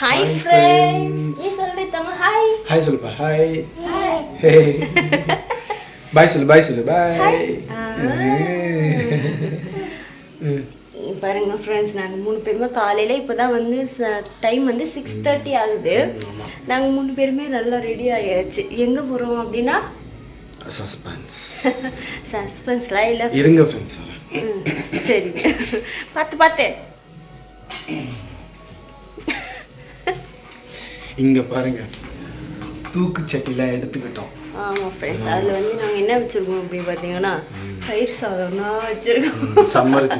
Hi friends. நீ சொல்லு தங்க ஹாய் ஹாய் சொல்லுப்பா ஹாய் ஹே பாய் சொல்லு பாய் சொல்லு பாய் பாருங்க ஃப்ரெண்ட்ஸ் நாங்கள் மூணு பேருமே காலையில் இப்போ தான் வந்து டைம் வந்து சிக்ஸ் தேர்ட்டி ஆகுது. நாங்கள் மூணு பேருமே நல்லா ரெடி ஆகியாச்சு எங்கே போகிறோம் அப்படின்னா? சஸ்பென்ஸ் சஸ்பென்ஸ்லாம் இல்லை. இருங்க ஃப்ரெண்ட்ஸ் சரிங்க பார்த்து பார்த்து. இங்க பாருங்க. தூக்கு சட்டிலாம் எடுத்துக்கிட்டோம். ஆமாம் ஃப்ரெண்ட்ஸ் அதில் வந்து நாங்கள் என்ன வச்சுருக்கோம் அப்படின்னு பார்த்தீங்கன்னா தயிர் சாதம் தான் வச்சுருக்கோம். சம்மருக்கு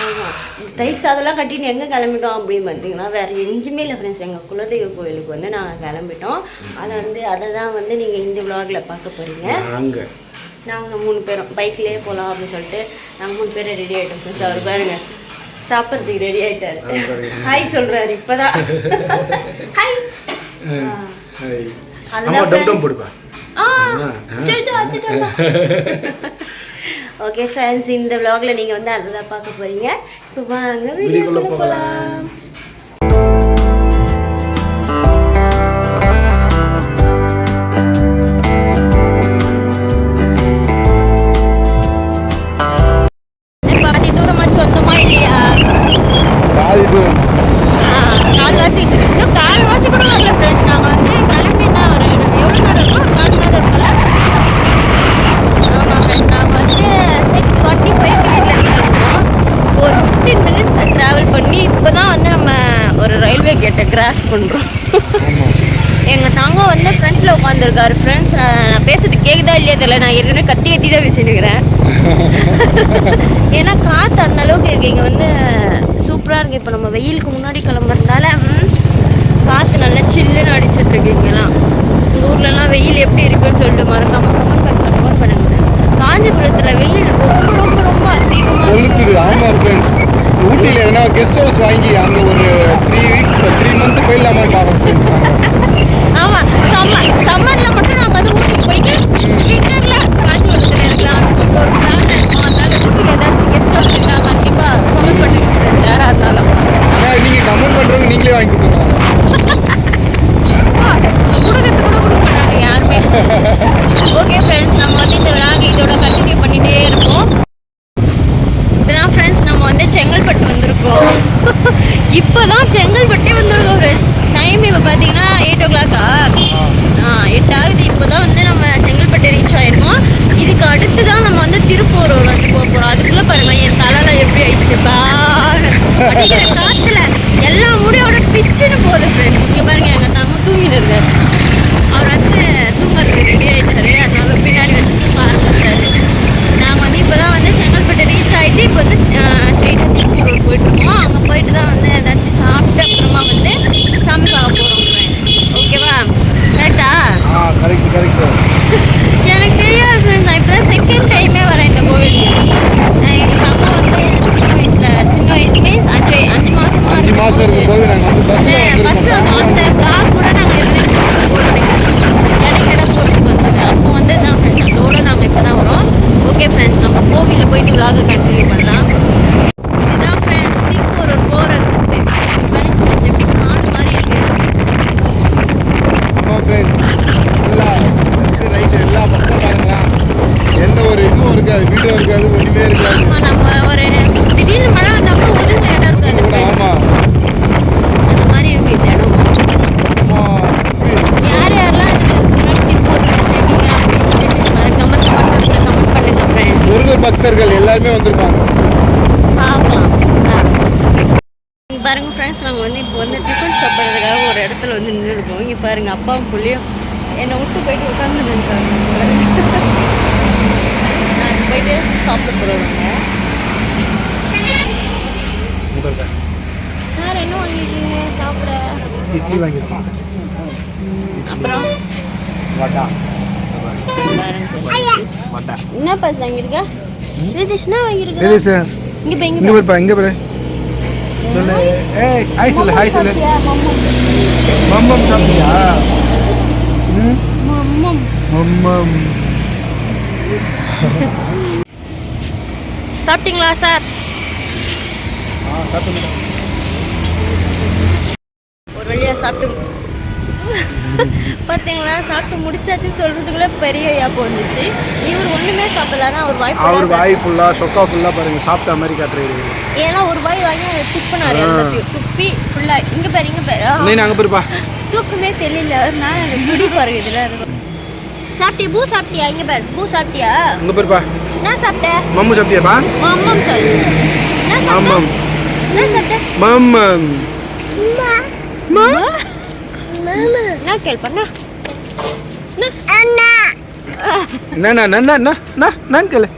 ஆமாம் தயிர் சாதம்லாம் கட்டிட்டு எங்கே கிளம்பிட்டோம் அப்படின்னு பார்த்தீங்கன்னா வேறு எங்கேயுமே இல்லை ஃப்ரெண்ட்ஸ் எங்கள் குலதெய்வ கோயிலுக்கு வந்து நாங்கள் கிளம்பிட்டோம். அதில் வந்து அதை தான் வந்து நீங்கள் இந்த விலாகில் பார்க்க போகிறீங்க நாங்க. நாங்கள் மூணு பேரும். பைக்லேயே போகலாம் அப்படின்னு சொல்லிட்டு நாங்கள் மூணு பேரும் ரெடி ஆகிட்டோம் ஃப்ரெண்ட்ஸ் அவர் பாருங்க சாப்பிட்றதுக்கு ரெடி ஆகிட்டாரு. ஹாய் சொல்கிறாரு இப்போதான். ஹாய் ஆமா டம் டம். போடுப்பா ஓகே ஃப்ரெண்ட்ஸ் இந்த vlogல நீங்கள் வந்து அதை தான் பார்க்க போகிறீங்க இப்போ வாங்க வீடியோக்குள்ள போகலாம். கேட்டை கிராஸ் பண்ணுறோம் எங்கள் தங்கம் வந்து ஃப்ரண்ட்டில் உட்காந்துருக்காரு ஃப்ரெண்ட்ஸ் நான் பேசுறது கேட்குதா இல்லையா தெரியல. நான் ஏற்கனவே கத்தி கத்தி தான் பேசினுக்கிறேன் ஏன்னா காற்று அந்த அளவுக்கு இருக்கு. இங்கே வந்து சூப்பராக இருக்கு. இப்போ நம்ம வெயிலுக்கு முன்னாடி கிளம்புறதுனால காற்று நல்லா சில்லுன்னு அடிச்சிட்டு இருக்கு இங்கெல்லாம். உங்கள் ஊர்லலாம் வெயில் எப்படி இருக்குன்னு சொல்லிட்டு மறக்காம கமெண்ட் பாக்ஸில் கமெண்ட் பண்ணுங்க. காஞ்சிபுரத்தில் வெயில் ரொம்ப ரொம்ப ரொம்ப அதிகமாக ஃப்ரெண்ட்ஸ் ஊட்டியில் எதனா கெஸ்ட் ஹவுஸ் வாங்கி அங்கே ஒரு த்ரீ வீக்ஸ் த்ரீ மந்த் போயிடலாமா பார்ப்போம் ஆமாம் சம்மர் சம்மரில் மட்டும் நாங்கள் வந்து ஊட்டிக்கு போயிட்டு விண்டரில் காஞ்சிபுரத்தில் சொல்லிட்டு ஒரு பிளான் இருக்கும் அதனால ஊட்டியில் ஏதாச்சும் கெஸ்ட் ஹவுஸ் இருந்தால் கண்டிப்பாக கமெண்ட் பண்ணுங்க friends, யாராக இருந்தாலும் நீங்கள் கமெண்ட் பண்ணுறவங்க நீங்களே வாங்கி கொடுத்துருங்க கொடுக்கறது கூட கொடுக்க மாட்டாங்க யாருமே ஓகே ஃப்ரெண்ட்ஸ் நம்ம வந்து இந்த விழாக இதோட கண்டினியூ பண்ணிகிட்டே இருப்போம் இப்போதான் ஃப்ரெண்ட்ஸ் நம்ம வந்து செங்கல்பட்டு வந்திருக்கோம் இப்போ தான் செங்கல்பட்டே வந்திருக்கோம் ஃப்ரெண்ட்ஸ் டைம் இப்போ பார்த்தீங்கன்னா எயிட் ஓ கிளாக்கா ஆ எட்டு ஆகுது. இப்போ தான் வந்து நம்ம செங்கல்பட்டு ரீச் ஆகிருக்கோம் இதுக்கு அடுத்து தான் நம்ம வந்து திருப்பூரூர் வந்து போக போகிறோம் அதுக்குள்ளே பாருங்கள் என் தலையில் எப்படி ஆயிடுச்சு பாரு காற்றுல எல்லா முடியோட பிச்சுன்னு போகுது ஃப்ரெண்ட்ஸ் இங்கே பாருங்க எங்கள் தம்ம தூங்கிட்டு இருக்காரு அவர் வந்து தூங்குறதுக்கு ரெடி ஆகிட்டாரு அதனால பின்னாடி வந்து தூங்க ஆரம்பிச்சிட்டாரு நாங்கள் வந்து இப்போ தான் வந்து செங்கல்பட்டு ரீச் ஆகிட்டு இப்போ வந்து ஸ்ட்ரெயிட்டாக திருப்பூர் போயிட்டுருக்கோம் அங்கே போயிட்டு தான் வந்து ஏதாச்சும் சாப்பிட்டு அப்புறமா வந்து சாமி பார்க்க போகிறோம் ஃப்ரெண்ட்ஸ் ஓகேவா கரெக்டா ஆ கரெக்ட் கரெக்ட் எனக்கு தெரியாது ஃப்ரெண்ட்ஸ் நான் இப்போ தான் செகண்ட் டைமே வரேன் இந்த கோவிலுக்கு நான் எங்கள் அம்மா வந்து சின்ன வயசில் சின்ன வயசு மீன்ஸ் அஞ்சு வய- அஞ்சு மாதமா அஞ்சு மாதம் இருக்கும்போது நாங்கள் வந்து பஸ்ஸில் ஃபர்ஸ்ட் வந்து அந்த vlog கூட நாங்கள் இடைக்கிட போகிறதுக்கு வந்தோம் அப்போ வந்து தான் ஃப்ரெண்ட்ஸ் அதோட நாங்கள் இப்போ தான் வரோம் ஓகே ஃப்ரெண்ட்ஸ் நம்ம கோவிலில் போயிட்டு vlog கண்டினியூ பண்ணலாம் இதுதான் ஃப்ரெண்ட்ஸ் திருப்பூர் போகிற ரூட்டு பாருங்க ஃப்ரெண்ட்ஸ் எப்படி காடு மாதிரி இருக்கு ஆமாம் ஃப்ரெண்ட்ஸ் ஃபுல்லாக ரைட்டு எல்லா பக்கம் பாருங்களா எந்த ஒரு இதுவும் இருக்காது வீடும் இருக்காது ஒன்றுமே இருக்காது ஆமாம் நம்ம ஒரு திடீர்னு மழை வந்தப்போ ஒதுங்க இடம் இருக்காது ஃப்ரெண்ட்ஸ் ஆமாம் அந்த மாதிரி இருக்கு இந்த இடம் ஆமாம் யார் யாரெல்லாம் இதுக்கு முன்னாடி திருப்பூர் வந்திருக்கீங்க அப்படின்னு சொல்லிட்டு மறக்காம கமெண்ட் பாக்ஸில் கமெண்ட் பண்ணுங்க ஃப்ரெண்ட்ஸ் முருகர் பக்தர்கள் எல்லாருமே வந்திருப்பாங்க பார்க்கலாம் பாருங்க ஃப்ரெண்ட்ஸ் நாங்கள் வந்து இப்போ வந்து டிஃபன் சாப்பிட்றதுக்காக ஒரு இடத்துல வந்து நின்று இருக்கோம் இங்கே பாருங்க அப்பாவும் புள்ளியும் என்னை விட்டு போயிட்டு உட்காந்து நின்றுட்டாங்க. நான் இப்போ போயிட்டு சாப்பிட போகிறோம் சார் என்ன வாங்கிருக்கீங்க சாப்பிட. இட்லி வாங்கியிருக்கோம். அப்புறம்? வடா. என்ன பஸ் வாங்கியிருக்க? இங்கே பாரு சொல்லு. ஏய் ஹாய் சொல்லு ஹாய் சொல்லு. மம்மம் சாப்பிட்டியா? மம்மம். மம்மம். சாப்பிட்டீங்களா சார்? ஆ ஒரு வழியாக சாப்பிட்டு பார்த்தீங்களா சாப்பிட்டு முடிச்சாச்சுன்னு சொல்கிறதுக்குள்ள பெரிய யாப்பம் வந்துச்சு. இவர் ஒன்றுமே சாப்பிடலன்னா அவர் வாய் அவர் வாய் ஃபுல்லாக சொக்கா ஃபுல்லாக பாருங்க சாப்பிட்ட மாதிரி காட்டுறாரு ஏன்னா ஒரு வாய் வாங்கி அவர் துப்புனாரு துப்பி ஃபுல்லாக இங்கே பாரு இங்கே பாரு. நீ அங்கே போயிருப்பா. தூக்கமே தெரியல நான் அந்த குடி பாருங்க இதில் இருக்கும் சாப்பிட்டியா பூ சாப்பிட்டியா இங்கே பாரு பூ சாப்பிட்டியா? அங்கே போயிருப்பா. என்ன சாப்பிட்ட? மம்மு சாப்பிட்டியாப்பா? மம்மம் சொல்லு. மம்மம். சாப்பிட்ட? மம்மம். என்ன என்ன நான் கேளு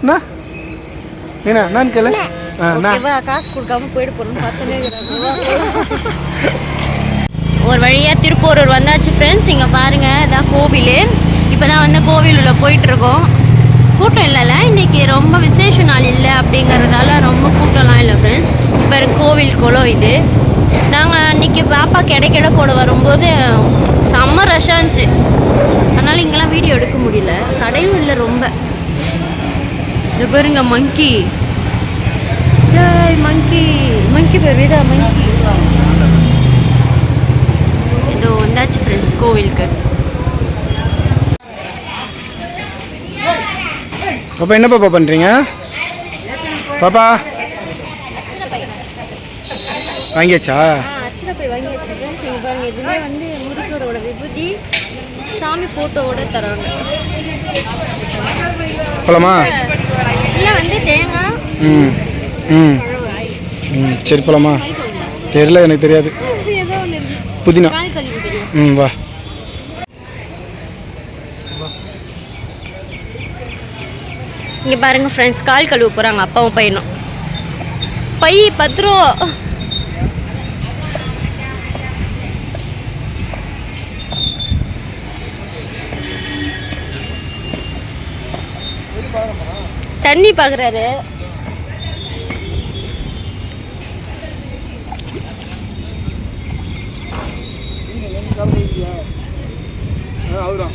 நான் கேளு காசு கொடுக்காம போயிட போறோம்னு பார்த்தனே ஒரு வழியா திருப்பூரூர் வந்தாச்சு ஃப்ரெண்ட்ஸ் இங்க பாருங்க இதான் கோவில். இப்பதான் வந்து கோவில் உள்ள போயிட்டு இருக்கோம். கூட்டம் இல்லைல்ல. இன்றைக்கி ரொம்ப விசேஷ நாள் இல்லை அப்படிங்கிறதால ரொம்ப கூட்டம்லாம் இல்லை ஃப்ரெண்ட்ஸ் இப்போ கோவில் குளம் இது. நாங்கள் அன்றைக்கி பாப்பா கிடைக்கிட போட வரும்போது செம்ம ரஷ்ஷாக இருந்துச்சு. அதனால் இங்கெல்லாம் வீடியோ எடுக்க முடியல. கடையும் இல்லை ரொம்ப. இது பாருங்க மங்கி ஜாய் மங்கி மங்கி பேர் வீடா மங்கி ஏதோ வந்தாச்சு ஃப்ரெண்ட்ஸ் கோவிலுக்கு. பாப்பா என்ன பாப்பா பண்ணுறீங்க பாப்பா. வாங்கியாச்சா? சாமி தராங்க. போலாமா இல்லை வந்து தேங்காய் ம் ம். ம் சரி போலாமா தெரியல எனக்கு தெரியாது. புதினா. ம் வா. இங்கே பாருங்க ஃப்ரெண்ட்ஸ் கால் கழுவ போகிறாங்க அப்பாவும் பையனும். பை பத்து ரூபா தண்ணி பார்க்குறாரு அவர்தான்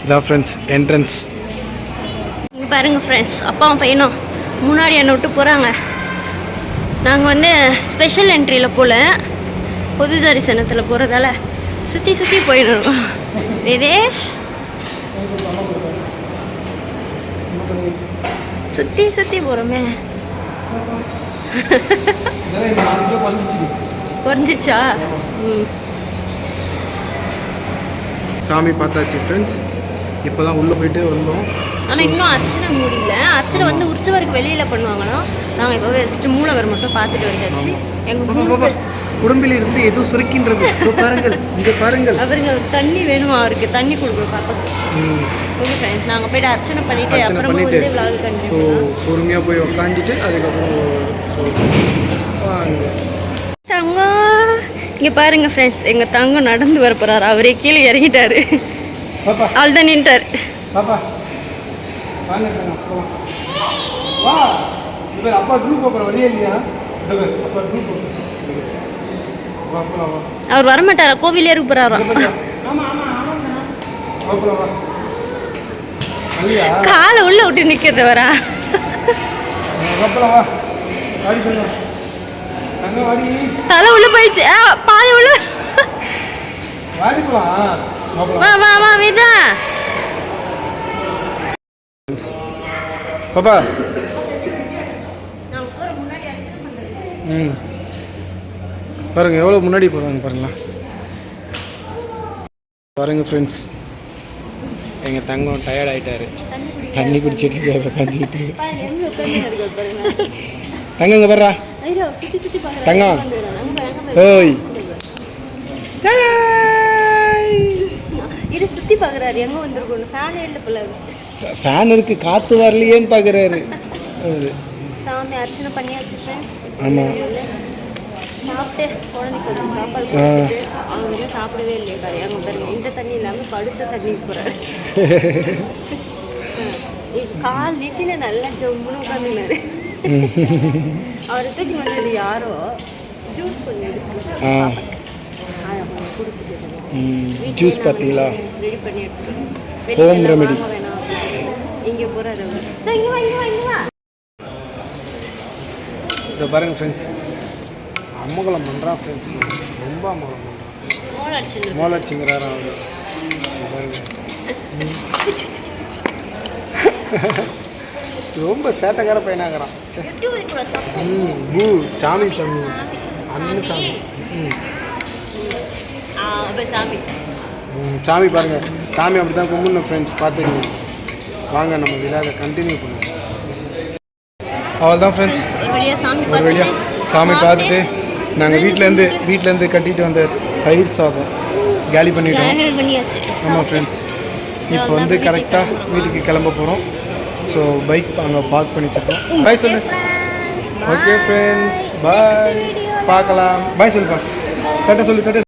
இதான் ஃப்ரெண்ட்ஸ் என்ட்ரன்ஸ் இங்கே பாருங்க ஃப்ரெண்ட்ஸ் அப்பாவும் பையனும் முன்னாடி என்னை விட்டு போகிறாங்க நாங்கள் வந்து ஸ்பெஷல் என்ட்ரியில் போகல பொது தரிசனத்தில் போகிறதால சுற்றி சுற்றி போயிடணும். நிதேஷ் சுற்றி சுற்றி போகிறோமே குறைஞ்சிச்சா சாமி பார்த்தாச்சு ஃப்ரெண்ட்ஸ் இப்போ தான் உள்ளே போயிட்டு வந்தோம். ஆனால் இன்னும் அர்ச்சனை முடியல. அர்ச்சனை வந்து உற்சவருக்கு வெளியில் பண்ணுவாங்களாம். நாங்கள் இப்போ ஃபஸ்ட்டு மூலவர் மட்டும் பார்த்துட்டு வந்தாச்சு. எங்கள் பாப்பா உடம்பில் இருந்து ஏதோ சுருக்கின்றது பாருங்கள் இங்கே பாருங்கள். அவருங்க தண்ணி வேணுமா அவருக்கு தண்ணி கொடுக்கணும் ஓகே ஃப்ரெண்ட்ஸ் நாங்கள் போயிட்டு அர்ச்சனை பண்ணிட்டு அப்புறமா வந்து ஸோ பொறுமையாக போய் உக்காந்துட்டு அதுக்கப்புறம் தங்கம் இங்கே பாருங்க ஃப்ரெண்ட்ஸ் எங்கள் தங்கம் நடந்து வர போகிறாரு அவரே கீழே இறங்கிட்டாரு. பாப்பா. அவள் தான் நின்ட்டார். அப்பா குரூப் போகிற வழியே இல்லையா? அப்பா போலாம் வா அவர் வரமாட்டாரா? கோவிலே இல்லையா காலை உள்ள விட்டு நிற்கிறது வரா தலை உள்ள போயிடுச்சு. பாதி உள்ள. வா வா வா விதா. பாப்பா. ம். பாருங்க எவ்வளோ முன்னாடி போகிறாங்க பாருங்களேன் பாருங்க ஃப்ரெண்ட்ஸ் எங்கள் தங்கம் டயர்ட் ஆயிட்டாரு. தண்ணி குடிச்சிட்டு இருக்காரு உட்காந்துக்கிட்டு தங்கம் இங்கே பார்க்குறாங்க தங்கம். ஓய். இது சுற்றி பார்க்குறாரு எங்கே வந்திருக்கணும் ஃபேன் இல்லை போல. ஃபேன் இருக்கு காற்று வரலையேன்னு பார்க்குறாரு சாமி அர்ச்சனை பண்ணியாச்சு ஃப்ரெண்ட்ஸ் ஆமாம் சாப்பிட்டு குழந்தைக்கு கொஞ்சம் சாப்பாடு. கொடுத்துட்டு அவங்க வந்து சாப்பிடவே இல்லையே பாரு. அங்கே பாருங்க இந்த தண்ணி இல்லாமல் படுத்த தண்ணி போகிறாரு கால் நீட்டில நல்லா ஜம்முன்னு உட்காந்துனாரு அவரை தூக்கி வந்தது யாரோ ஜூஸ் ஆ. ஜூஸ் பார்த்தீங்களா ரெடி பண்ணி எடுத்துக்கிறோம் Home remedy. இங்கே போகிறாரு இங்கே வா இங்கே வா இங்கே வா. இதை பாருங்கள் ஃப்ரெண்ட்ஸ் அம்மகலம் பண்ணுறான் ஃப்ரெண்ட்ஸ் ரொம்ப அம்மகலம் பண்ணுறான் மோளாச்சு மோலச்சிங்கிறாரா அவர். ரொம்ப சேட்டைக்கார பையனாகிறான். ம் பூ சாமி சாமி. அண்ணன் சாமி. ம். ஆ அப்போ சாமி. ம், சாமி பாருங்க. சாமி அப்படி தான் கும்பிடணும் ஃப்ரெண்ட்ஸ் பார்த்துக்கங்க. வாங்க நம்ம விழாவை கண்டினியூ பண்ணுவோம். அவள் தான் ஃப்ரெண்ட்ஸ் ஒரு வழியாக சாமி ஒரு வழியாக சாமி பார்த்துட்டு நாங்கள் வீட்டிலேருந்து வீட்டிலேருந்து கட்டிட்டு வந்த தயிர் சாதம் காலி பண்ணிட்டோம். ஆமாம் ஃப்ரெண்ட்ஸ் இப்போ வந்து கரெக்டாக வீட்டுக்கு கிளம்ப போகிறோம் ஸோ பைக் அங்கே பார்க் பண்ணி வச்சிருக்கோம். பாய் சொல்லு ஓகே ஃப்ரெண்ட்ஸ் பாய் பார்க்கலாம். பாய் சொல்லுப்பா. கட்ட சொல்லு கட்ட